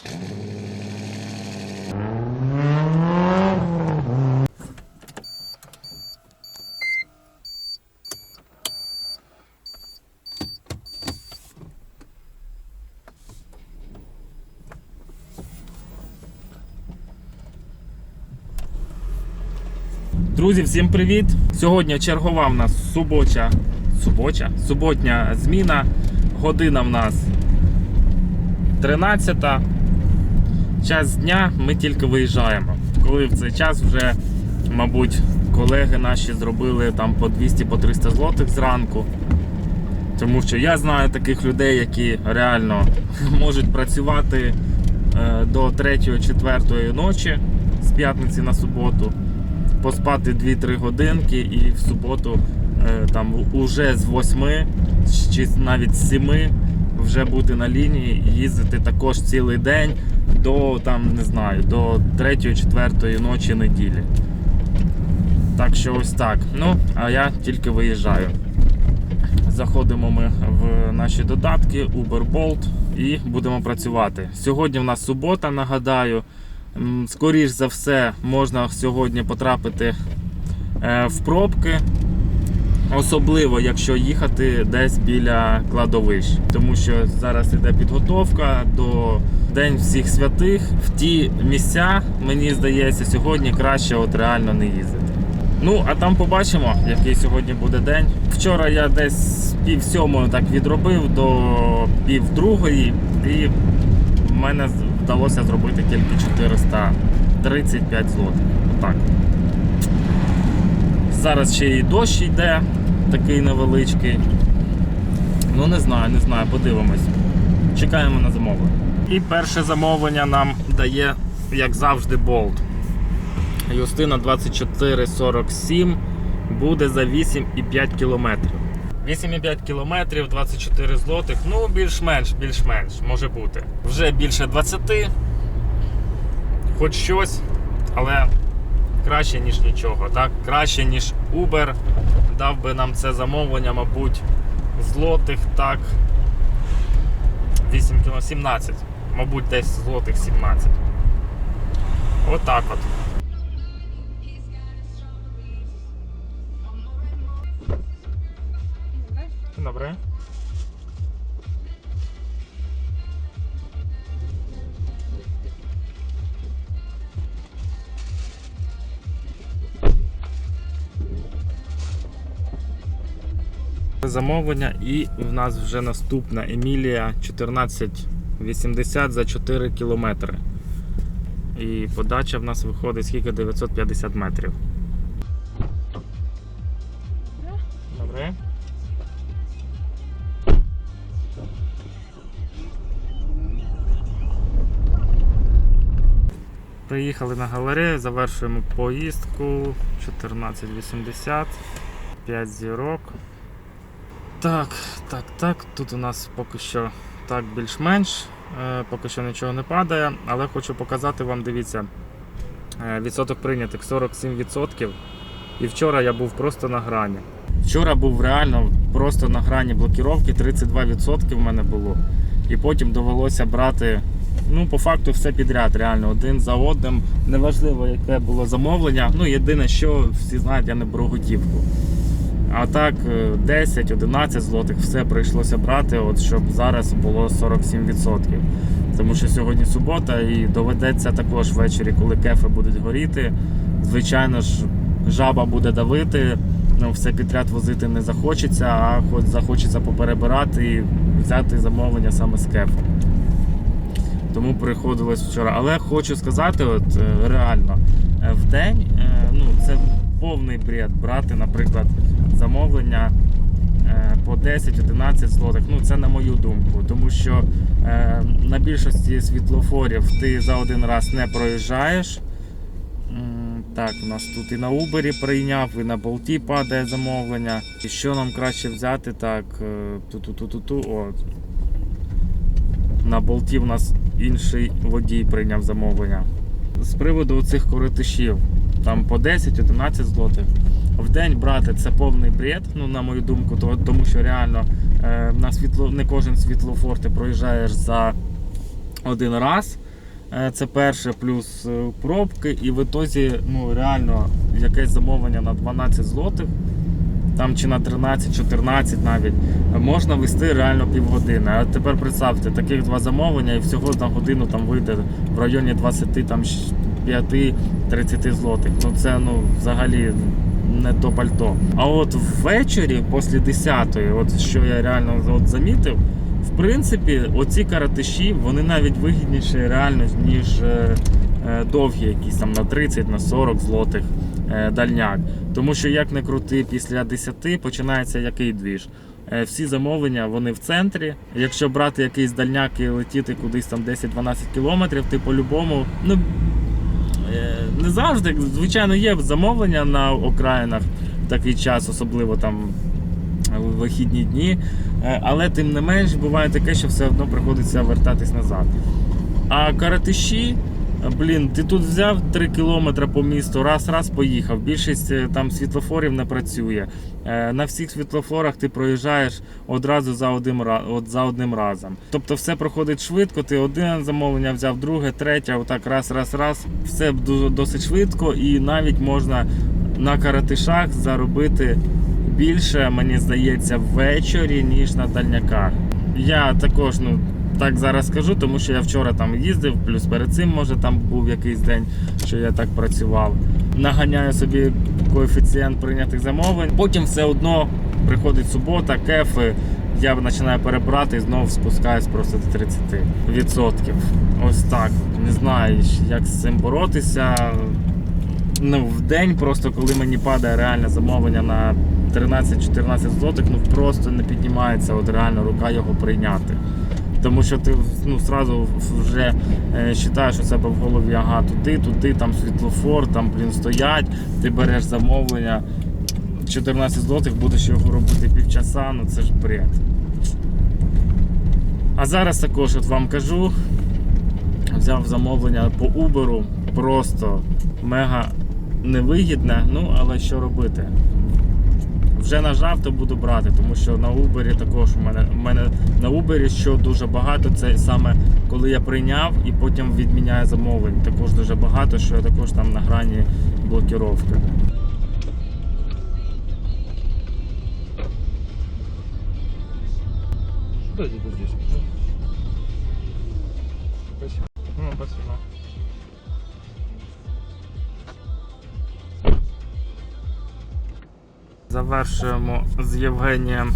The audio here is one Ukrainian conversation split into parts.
Друзі, всім привіт! Сьогодні чергова в нас суботня, суботня, суботня зміна. Година в нас 13. Час дня ми тільки виїжджаємо. Коли в цей час вже, мабуть, колеги наші зробили там по 200 по 300 злотих зранку. Тому що я знаю таких людей, які реально можуть працювати е, до 3-4 ночі з п'ятниці на суботу поспати 2-3 годинки і в суботу е, там уже з 8 чи навіть з 7 вже бути на лінії і їздити також цілий день до там, не знаю, до 3-4 ночі неділі. Так що ось так. Ну, а я тільки виїжджаю. Заходимо ми в наші додатки Uber Bolt і будемо працювати. Сьогодні в нас субота, нагадаю. Скоріш за все, можна сьогодні потрапити е, в пробки. Особливо, якщо їхати десь біля кладовищ, тому що зараз іде підготовка до День всіх святих. В ті місця, мені здається, сьогодні краще от реально не їздити. Ну, а там побачимо, який сьогодні буде день. Вчора я десь пів сьомої так відробив до пів другої, і в мене вдалося зробити тільки 435 злотих. Отак. Зараз ще і дощ йде, такий невеличкий. Ну не знаю, не знаю, подивимось. Чекаємо на замовлення. І перше замовлення нам дає, як завжди, болт. Юстина 2447 буде за 8,5 кілометрів. 8,5 кілометрів, 24 злотих. Ну, більш-менш, більш-менш, може бути. Вже більше 20, хоч щось, але краще, ніж нічого. Так? Краще, ніж Uber. Дав би нам це замовлення, мабуть, злотих, так. 8 кіло, 17. Мабуть, десь злотих 17. Отак от. Dobry. Замовлення і в нас вже наступна Емілія 1480 за 4 кілометри. І подача в нас виходить скільки 950 метрів. Добре. Приїхали на галерею, завершуємо поїздку 1480, 5 зірок. Так, так, так. Тут у нас поки що так більш-менш, е, поки що нічого не падає, але хочу показати вам, дивіться, е, відсоток прийнятих 47%. І вчора я був просто на грані. Вчора був реально просто на грані блокіровки, 32% в мене було. І потім довелося брати, ну, по факту, все підряд, реально, один за одним. Неважливо, яке було замовлення. Ну, єдине, що всі знають, я не беру готівку. А так, е, 10-11 злотих все прийшлося брати, от щоб зараз було 47%. Тому що сьогодні субота і доведеться також ввечері, коли кефи будуть горіти. Звичайно ж, жаба буде давити, ну, все підряд возити не захочеться, а хоч захочеться поперебирати і взяти замовлення саме з кефом. Тому приходилось вчора. Але хочу сказати, от е, реально, е, в день е, ну, це повний бред брати, наприклад, замовлення е, по 10-11 злотих. Ну, це на мою думку. Тому що е, на більшості світлофорів ти за один раз не проїжджаєш. Так, у нас тут і на Uber прийняв, і на болті падає замовлення. І що нам краще взяти? Так, е, ту-ту-ту-ту-ту. О, на болті в нас інший водій прийняв замовлення. З приводу цих коротишів, там по 10-11 злотих. В день брати це повний бред, ну на мою думку, то- тому що реально е, на світло не кожен світлофор ти проїжджаєш за один раз. Е, Це перше, плюс е, пробки, і в ітозі ну, реально якесь замовлення на 12 злотих, там чи на 13-14 навіть, можна вести реально півгодини. А тепер представте, таких два замовлення і всього на годину там вийде в районі 25-30 злотих. Ну це ну, взагалі не то пальто. А от ввечері, після 10-ї, от що я реально от замітив, в принципі, оці каратиші вони навіть вигідніші реально, ніж е, е, довгі якісь там на 30, на 40 злотих е, дальняк. Тому що як не крути, після 10 починається який двіж. Е, Всі замовлення вони в центрі. Якщо брати якийсь дальняк і летіти кудись там 10-12 кілометрів, ти по-любому, ну не завжди, звичайно, є замовлення на окраїнах в такий час, особливо там в вихідні дні. Е, Але тим не менш буває таке, що все одно приходиться вертатись назад. А каратиші, е, блін, ти тут взяв 3 кілометри по місту, раз-раз поїхав. Більшість е, там світлофорів не працює. Е, На всіх світлофорах ти проїжджаєш одразу за одним, от за одним разом. Тобто все проходить швидко, ти один замовлення взяв, друге, третє, отак раз, раз, раз. Все досить швидко і навіть можна на каратишах заробити більше, мені здається, ввечері, ніж на дальняках. Я також, ну. Так зараз скажу, тому що я вчора там їздив, плюс перед цим, може, там був якийсь день, що я так працював. Наганяю собі коефіцієнт прийнятих замовлень. Потім все одно приходить субота, кефи. Я починаю перебирати і знову спускаюсь просто до 30%. Ось так. Не знаю, як з цим боротися. Ну, в день, просто коли мені падає реальне замовлення на 13-14 злотих, ну просто не піднімається от реально рука його прийняти. Тому що ти ну, сразу вже е, вважаєш у себе в голові, ага, туди, туди, там світлофор, там блін, стоять, ти береш замовлення, 14 злотих, будеш його робити півчаса, ну це ж бред. А зараз також от вам кажу, взяв замовлення по Uber, просто мега невигідне, ну але що робити? Вже нажав, то буду брати, тому що на Uber також у мене, у мене на Uber, що дуже багато, це саме коли я прийняв і потім відміняю замовлень. Також дуже багато, що я також там на грані блокіровки. Подожди, подожди. Спасибо. Ну, спасибо. Завершуємо з Євгенієм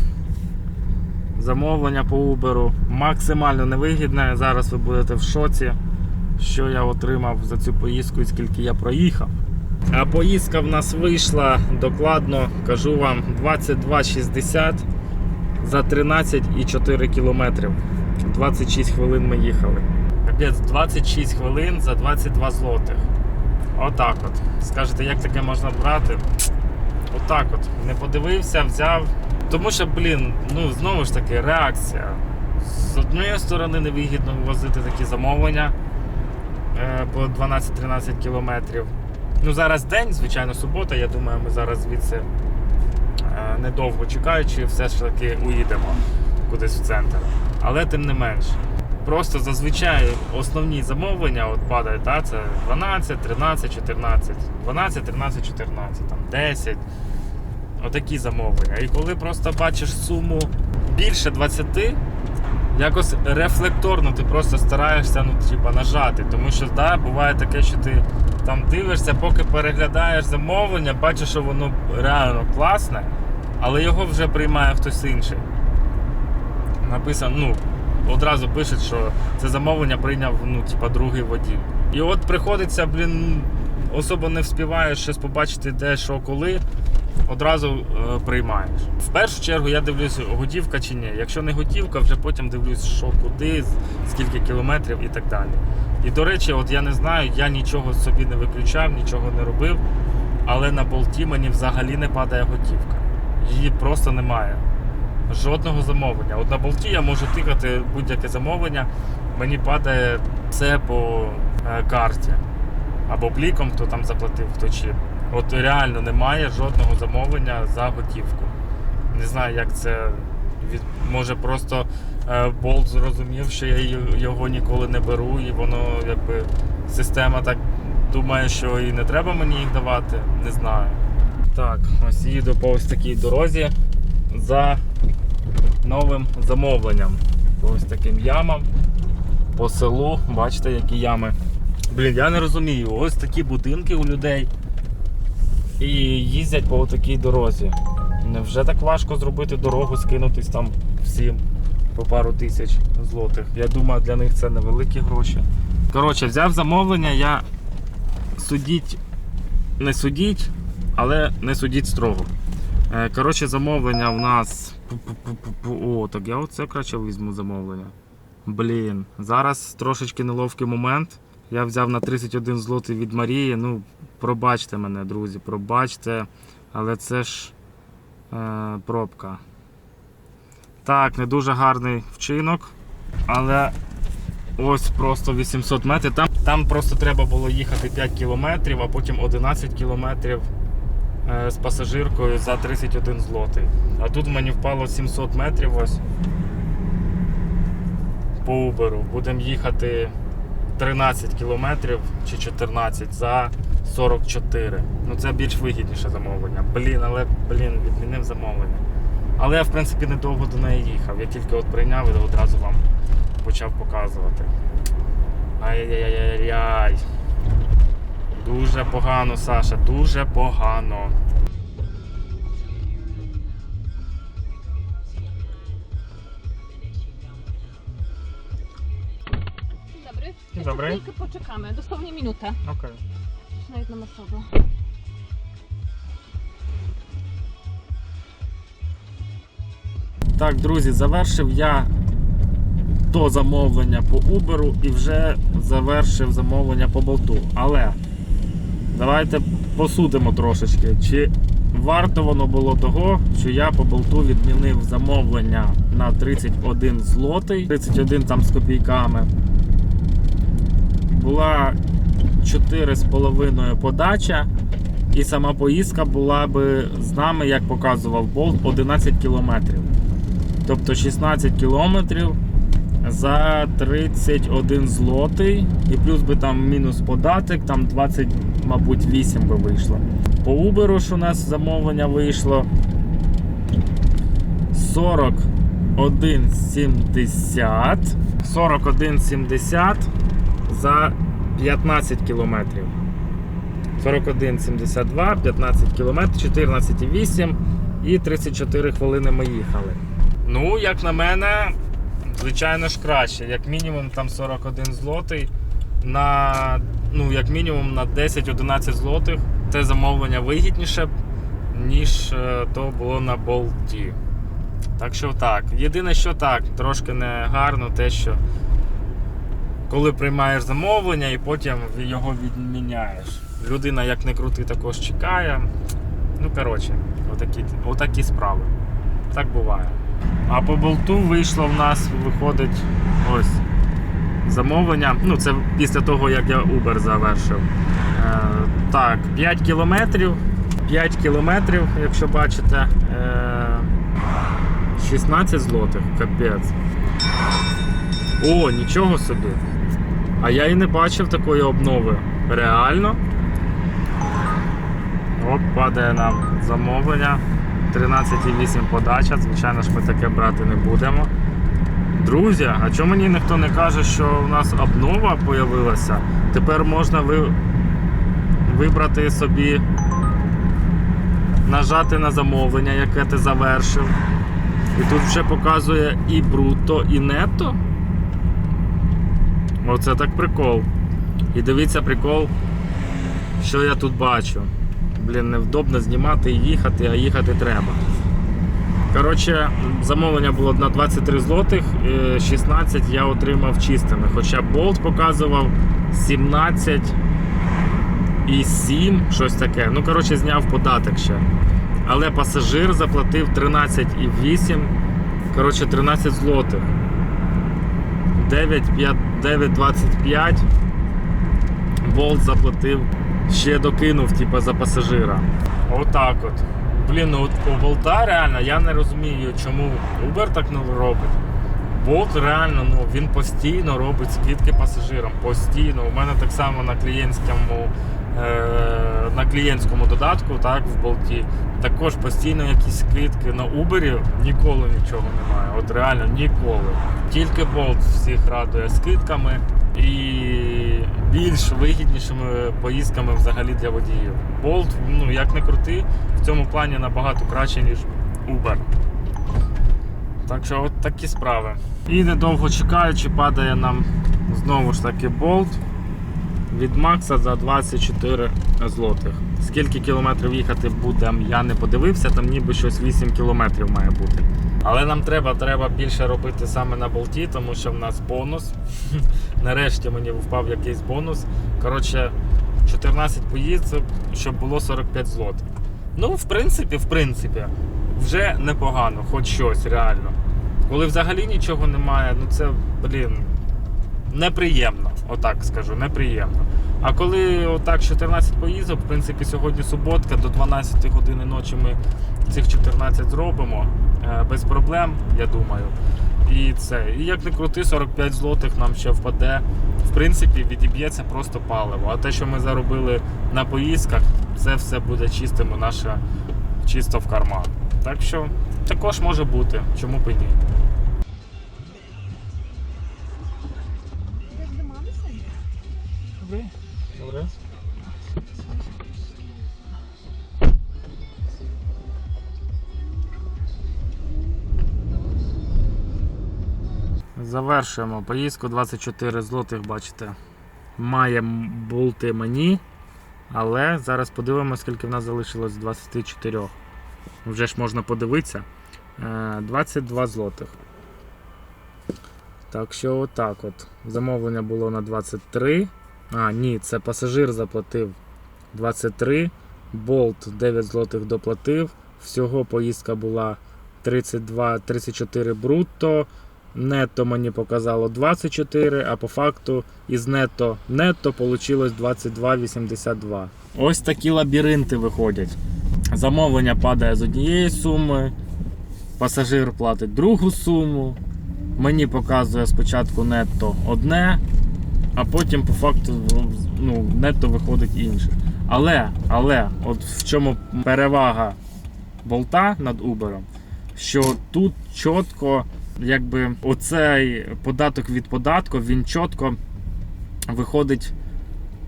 замовлення по Uber. Максимально невигідне. Зараз ви будете в шоці, що я отримав за цю поїздку і скільки я проїхав. А поїздка в нас вийшла докладно, кажу вам, 22,60 за 13,4 кілометрів. 26 хвилин ми їхали. Капець, 26 хвилин за 22 злотих. Отак от. Скажете, як таке можна брати? Отак от. Не подивився, взяв. Тому що, блін, ну знову ж таки, реакція. З однієї сторони невигідно возити такі замовлення е, по 12-13 кілометрів. Ну, зараз день, звичайно, субота. Я думаю, ми зараз звідси е, недовго чекаючи, все ж таки уїдемо кудись в центр. Але тим не менш. Просто зазвичай основні замовлення от падають, та, це 12, 13, 14, 12, 13, 14, там 10. Отакі замовлення. І коли просто бачиш суму більше 20, якось рефлекторно ти просто стараєшся ну, типа, нажати. Тому що да, буває таке, що ти там дивишся, поки переглядаєш замовлення, бачиш, що воно реально класне, але його вже приймає хтось інший. Написано, ну, одразу пишуть, що це замовлення прийняв ну, типа, другий водій. І от приходиться, блін, особо не вспіваєш щось побачити, де, що, коли, одразу е, приймаєш. В першу чергу я дивлюсь, готівка чи ні. Якщо не готівка, вже потім дивлюсь, що куди, скільки кілометрів і так далі. І до речі, от я не знаю, я нічого собі не виключав, нічого не робив, але на болті мені взагалі не падає готівка. Її просто немає. Жодного замовлення. От на болті я можу тикати будь-яке замовлення, мені падає це по е, карті. Або бліком, хто там заплатив, хто чим. От реально немає жодного замовлення за готівку. Не знаю, як це Від, може просто е, болт зрозумів, що я його ніколи не беру, і воно якби система так думає, що і не треба мені їх давати. Не знаю. Так, ось їду по ось такій дорозі за новим замовленням. По ось таким ямам. По селу, бачите, які ями. Блін, я не розумію, ось такі будинки у людей і їздять по такій дорозі. Невже так важко зробити дорогу, скинутись там всім по пару тисяч злотих? Я думаю, для них це невеликі гроші. Коротше, взяв замовлення, я судіть, не судіть, але не судіть строго. Е, Коротше, замовлення в нас. О, так я оце краще візьму замовлення. Блін, зараз трошечки неловкий момент. Я взяв на 31 злотий від Марії. Ну, пробачте мене, друзі, пробачте. Але це ж е, пробка. Так, не дуже гарний вчинок. Але ось просто 800 метрів. Там, там просто треба було їхати 5 кілометрів, а потім 11 кілометрів е, з пасажиркою за 31 злотий. А тут мені впало 700 метрів ось по Uber. Будемо їхати 13 кілометрів чи 14 за 44. Ну це більш вигідніше замовлення. Блін, але блін, відмінив замовлення. Але я в принципі недовго до неї їхав. Я тільки от прийняв і одразу вам почав показувати. Ай-яй-яй-яй. Дуже погано, Саша, дуже погано. Dobry. Dzień Jeszcze dobry. Chwilkę poczekamy, dosłownie minutę. Окей. Na jedną osobę. Так, друзі, завершив я то замовлення по Uber і вже завершив замовлення по болту. Але давайте посудимо трошечки, чи варто воно було того, що я по болту відмінив замовлення на 31 злотий, 31 там з копійками. Була 4,5 подача. І сама поїздка була би з нами, як показував болт, 11 кілометрів. Тобто 16 кілометрів за 31 злотий. І плюс би там мінус податок, там 20, мабуть, 8 би вийшло. По Uber ж у нас замовлення вийшло 41,70. 41,70 за 15 кілометрів. 41,72, 15 км, 14,8 і 34 хвилини ми їхали. Ну, як на мене, звичайно ж краще. Як мінімум там 41 злотий на, ну, як мінімум на 10-11 злотих. Це замовлення вигідніше, ніж е, то було на болті. Так що так. Єдине, що так, трошки не гарно те, що коли приймаєш замовлення і потім його відміняєш. Людина, як не крути, також чекає. Ну, коротше, отакі, отакі справи. Так буває. А по болту вийшло в нас, виходить ось замовлення. Ну, це після того, як я Uber завершив. Е, так, 5 кілометрів. 5 кілометрів, якщо бачите, е, 16 злотих, капець. О, нічого собі. А я і не бачив такої обнови. Реально. Оп, падає нам замовлення. 13,8 подача. Звичайно ж, ми таке брати не будемо. Друзі, а чому мені ніхто не каже, що у нас обнова з'явилася? Тепер можна ви... вибрати собі, нажати на замовлення, яке ти завершив. І тут вже показує і бруто, і нетто. Оце так прикол. І дивіться прикол, що я тут бачу. Блін, невдобно знімати і їхати, а їхати треба. Коротше, замовлення було на 23 злотих, е, 16 я отримав чистими. Хоча болт показував 17 і 7, щось таке. Ну, коротше, зняв податок ще. Але пасажир заплатив 13,8. Коротше, 13 злотих. 9,5 9,25 Болт заплатив, ще докинув типу, за пасажира. Отак от. Блін, ну у болта реально я не розумію, чому Uber так не робить. Болт реально ну, він постійно робить скидки пасажирам. Постійно. У мене так само на клієнтському, на клієнтському додатку, так, в болті, також постійно якісь скидки. На Uber ніколи нічого немає. От реально ніколи. Тільки болт всіх радує скидками і більш вигіднішими поїздками взагалі для водіїв. Болт, ну як не крути, в цьому плані набагато краще, ніж Uber. Так що от такі справи. І недовго чекаючи, падає нам знову ж таки болт від Макса за 24 злотих. Скільки кілометрів їхати буде, я не подивився, там ніби щось 8 кілометрів має бути. Але нам треба, треба більше робити саме на болті, тому що в нас бонус. Нарешті мені впав якийсь бонус. Коротше, 14 поїздок, щоб було 45 злотих. Ну, в принципі, в принципі, вже непогано, хоч щось реально. Коли взагалі нічого немає, ну це, блін, неприємно. Отак скажу, неприємно. А коли отак 14 поїздок, в принципі, сьогодні суботка, до 12 години ночі ми цих 14 зробимо е, без проблем, я думаю. І це. І як не крути, 45 злотих нам ще впаде. В принципі, відіб'ється просто паливо. А те, що ми заробили на поїздках, це все буде чистимо наше чисто в карман. Так що також може бути, чому б і ні. Завершуємо поїздку 24 злотих, бачите. Має бути мені. Але зараз подивимося, скільки в нас залишилось 24. Вже ж можна подивитися. Е, 22 злотих. Так що отак от. Замовлення було на 23. А, ні, це пасажир заплатив 23. Болт 9 злотих доплатив. Всього поїздка була 32, 34 брутто. Нетто мені показало 24, а по факту із нетто нетто вийшло 22,82. Ось такі лабіринти виходять. Замовлення падає з однієї суми, пасажир платить другу суму. Мені показує спочатку нетто одне, а потім по факту ну, нетто виходить інше. Але, але, от в чому перевага болта над Uber, що тут чітко якби оцей податок від податку, він чітко виходить,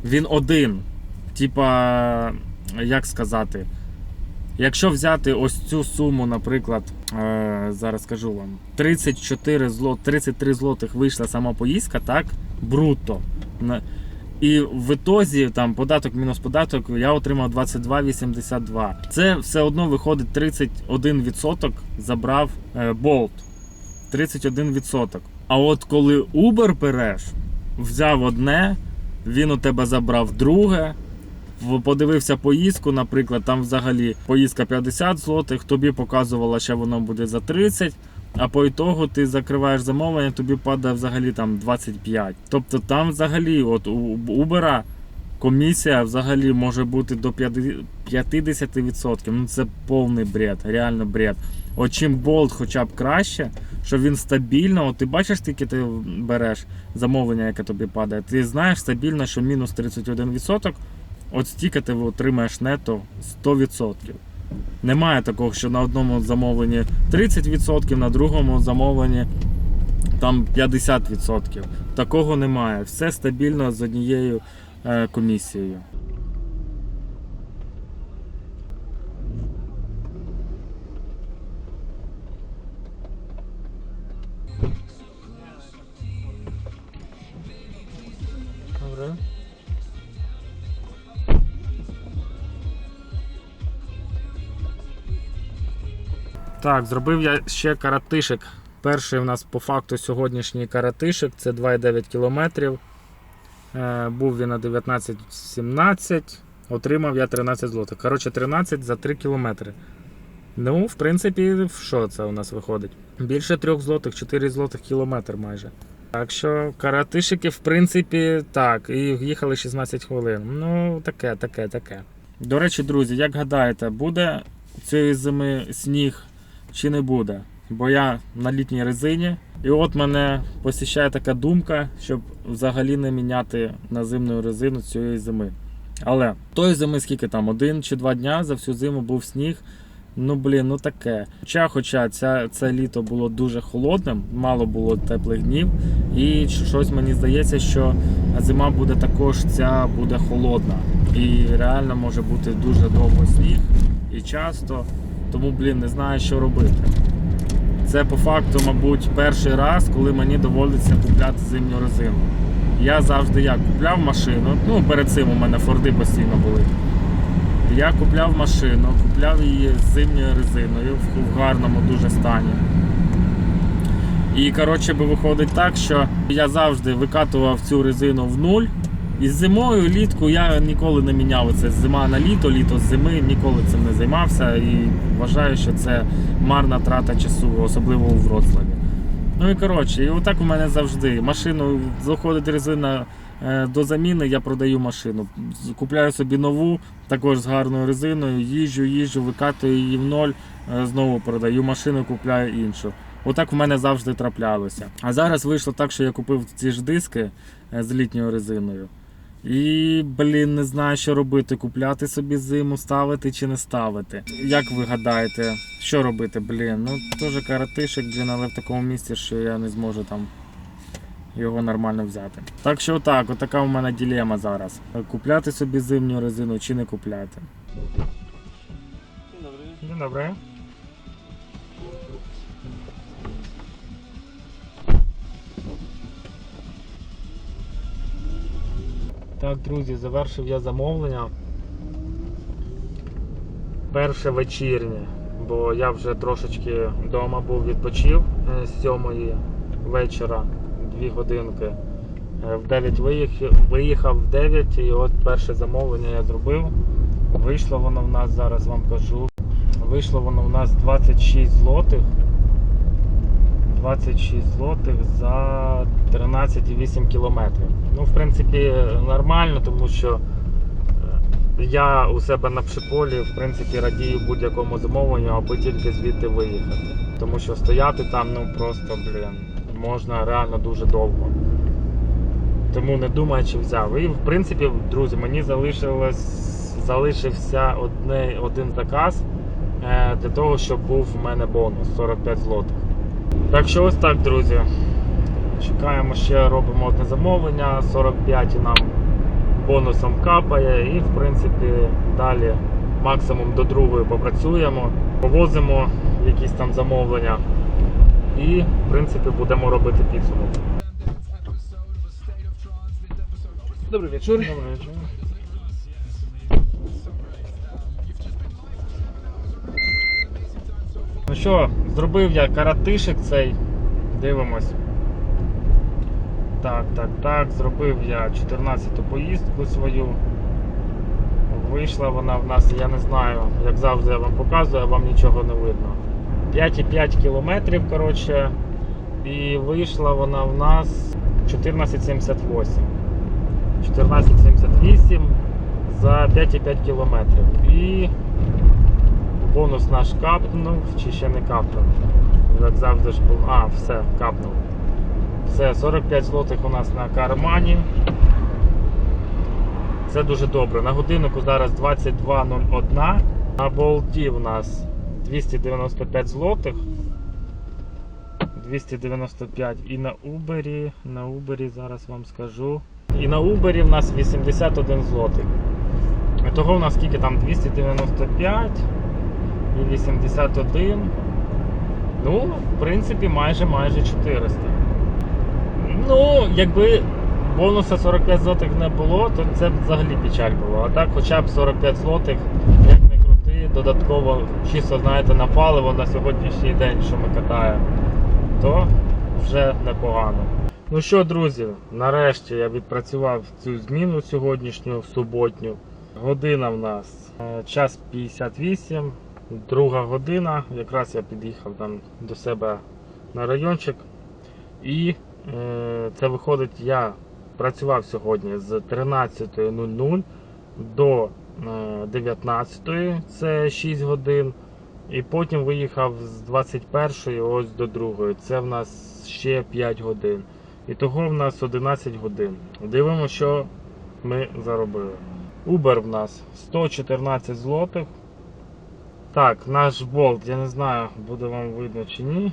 він один. Типа, як сказати, якщо взяти ось цю суму, наприклад, е, зараз скажу вам, 34 зло, 33 злотих вийшла сама поїздка, так, брутто. І в ітозі там податок мінус податок я отримав 22,82. Це все одно виходить 31% забрав е, болт. 31%. А от коли Uber береш, взяв одне, він у тебе забрав друге. Подивився поїздку, наприклад, там взагалі поїздка 50 злотих, тобі показувало, що воно буде за 30, а по ітогу ти закриваєш замовлення, тобі падає взагалі там 25. Тобто там взагалі, от у Uber комісія взагалі може бути до 50 50%. Ну це повний бред, реально бред. От чим болт хоча б краще, що він стабільно, от ти бачиш, скільки ти береш замовлення, яке тобі падає, ти знаєш стабільно, що мінус 31%, от стільки ти отримаєш нето 100%. Немає такого, що на одному замовленні 30%, на другому замовленні там 50%. Такого немає. Все стабільно з однією е, комісією. Добре. Так, зробив я ще каратишик. Перший у нас по факту сьогоднішній каратишик це 2,9 км. Е, був він на 19,17, отримав я 13 злотих. Коротше, 13 за 3 км. Ну, в принципі, що це у нас виходить? Більше 3 злотих, 4 злотих кілометр майже. Так що каратишики, в принципі, так, і їхали 16 хвилин. Ну, таке, таке, таке. До речі, друзі, як гадаєте, буде цієї зими сніг чи не буде. Бо я на літній резині. І от мене посіщає така думка, щоб взагалі не міняти на зимну резину цієї зими. Але тої зими скільки там, один чи два дня за всю зиму був сніг. Ну блін, ну таке. Хоча, хоча ця, це літо було дуже холодним, мало було теплих днів, і щось мені здається, що зима буде також ця буде холодна. І реально може бути дуже довго сніг і часто. Тому, блін, не знаю, що робити. Це по факту, мабуть, перший раз, коли мені доводиться купляти зимню резину. Я завжди як купляв машину. Ну, перед цим у мене форди постійно були. Я купляв машину, купляв її з зимньою резиною в- гарному дуже стані. І коротше би виходить так, що я завжди викатував цю резину в нуль. І зимою, і літку я ніколи не міняв це з зима на літо, літо з зими, ніколи цим не займався і вважаю, що це марна трата часу, особливо у Вроцлаві. Ну і коротше, і отак у мене завжди. Машину заходить резина до заміни, я продаю машину. Купляю собі нову, також з гарною резиною, їжджу, їжджу, викатую її в ноль, е, знову продаю машину, купляю іншу. Отак у мене завжди траплялося. А зараз вийшло так, що я купив ці ж диски е, з літньою резиною. І, блін, не знаю, що робити. Купляти собі зиму, ставити чи не ставити. Як ви гадаєте, що робити, блін? Ну, теж каратишик, блін, але в такому місці, що я не зможу там його нормально взяти. Так що отак, отака у мене ділема зараз. Купляти собі зимню резину чи не купляти. Dzień dobry. Так, друзі, завершив я замовлення. Перше вечірнє, бо я вже трошечки вдома був відпочив е, з 7 вечора, 2 годинки. Е, В 9 виїхав, виїхав в 9 і от перше замовлення я зробив. Вийшло воно в нас, зараз вам кажу. Вийшло воно в нас 26 злотих. 26 злотих за 13,8 кілометрів. Ну, в принципі, нормально, тому що е, я у себе на пшиполі, в принципі, радію будь-якому замовленню, аби тільки звідти виїхати. Тому що стояти там, ну просто, блін, можна реально дуже довго. Тому не думаю, чи взяв. І в принципі, друзі, мені залишилось, залишився одне, один заказ е, для того, щоб був в мене бонус 45 злотих. Так що ось так, друзі. Чекаємо ще, робимо одне замовлення, 45 і нам бонусом капає, і в принципі далі максимум до другої попрацюємо, повозимо якісь там замовлення і в принципі будемо робити підсумок. Dobry wieczór. Добрий вечір. Ну що, зробив я каратишик цей. Дивимось. Так, так, так. Зробив я 14-ту поїздку свою. Вийшла вона в нас, я не знаю, як завжди я вам показую, а вам нічого не видно. 5,5 кілометрів, коротше. І вийшла вона в нас 14,78. 14,78 за 5,5 кілометрів. І бонус наш капнув, чи ще не капнув. Як завжди ж був. А, все, капнув. Все, 45 злотих у нас на кармані. Це дуже добре. На годиннику зараз 22.01. На болті у нас 295 злотих. 295 і на Uber, на Uber зараз вам скажу. І на Uber в нас 81 злотих. Того в нас скільки там 295 і 81. Ну, в принципі, майже майже 400. Ну, якби бонуса 45 злотих не було, то це б взагалі печаль було. А так хоча б 45 злотих, як крути, додатково чисто, знаєте, на паливо на сьогоднішній день, що ми катаємо, то вже непогано. Ну що, друзі, нарешті я відпрацював цю зміну сьогоднішню, суботню. Година в нас е, час 58, друга година. Якраз я під'їхав там до себе на райончик. І е, це виходить, я працював сьогодні з 13.00 до е, 19.00, це 6 годин. І потім виїхав з 21 ось до 2. Це в нас ще 5 годин. І того в нас 11 годин. Дивимося, що ми заробили. Uber в нас 114 злотих. Так, наш болт, я не знаю, буде вам видно чи ні.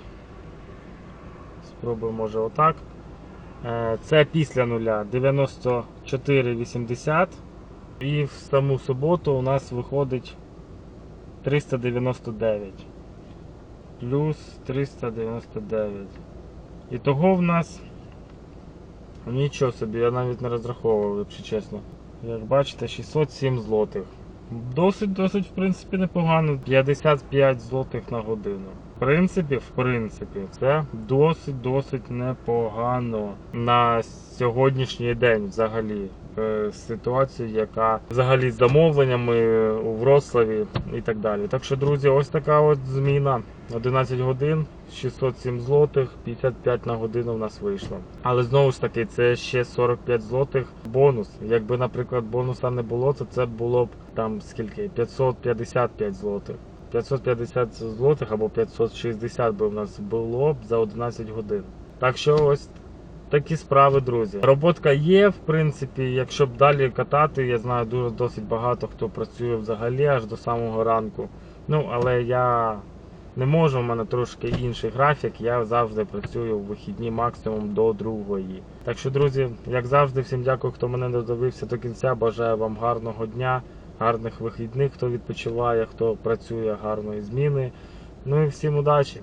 Спробуємо, може, отак. Е, Це після нуля 94,80. І в саму суботу у нас виходить 399. Плюс 399. І того в нас нічого собі, я навіть не розраховував, якщо чесно. Як бачите, 607 злотих. Досить, досить, в принципі, непогано. 55 злотих на годину. В принципі, в принципі, це досить, досить непогано на сьогоднішній день взагалі. Е, Ситуацію, яка взагалі з замовленнями у Вроцлаві і так далі. Так що, друзі, ось така от зміна. 11 годин, 607 злотих, 55 на годину в нас вийшло. Але знову ж таки, це ще 45 злотих бонус. Якби, наприклад, бонуса не було, то це було б там скільки? 555 злотих. 550 злотих або 560 би в нас було б за 11 годин. Так що ось такі справи, друзі. Роботка є, в принципі, якщо б далі катати, я знаю дуже досить багато хто працює взагалі аж до самого ранку. Ну, але я не можу, в мене трошки інший графік. Я завжди працюю в вихідні максимум до другої. Так що, друзі, як завжди, всім дякую, хто мене додивився до кінця. Бажаю вам гарного дня, гарних вихідних, хто відпочиває, хто працює, гарної зміни. Ну і всім удачі!